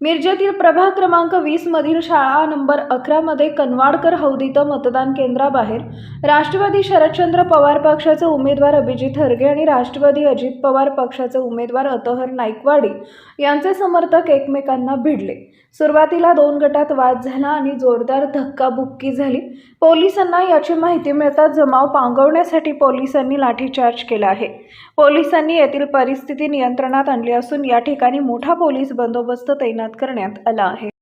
मिरजेतील प्रभाग क्रमांक वीसमधील शाळा नंबर अकरामध्ये कनवाडकर हौदीत मतदान केंद्राबाहेर राष्ट्रवादी शरदचंद्र पवार पक्षाचे उमेदवार अभिजित हरगे आणि राष्ट्रवादी अजित पवार पक्षाचे उमेदवार अतहर नाईकवाडी यांचे समर्थक एकमेकांना भिडले. सुरुवातीला दोन गटात वाद झाला आणि जोरदार धक्काबुक्की झाली. पोलिसांना याची माहिती मिळताच जमाव पांगवण्यासाठी पोलिसांनी लाठीचार्ज केला आहे. पोलिसांनी येथील परिस्थिती नियंत्रणात आणली असून या ठिकाणी मोठा पोलीस बंदोबस्त तैनात करण्यात आला आहे.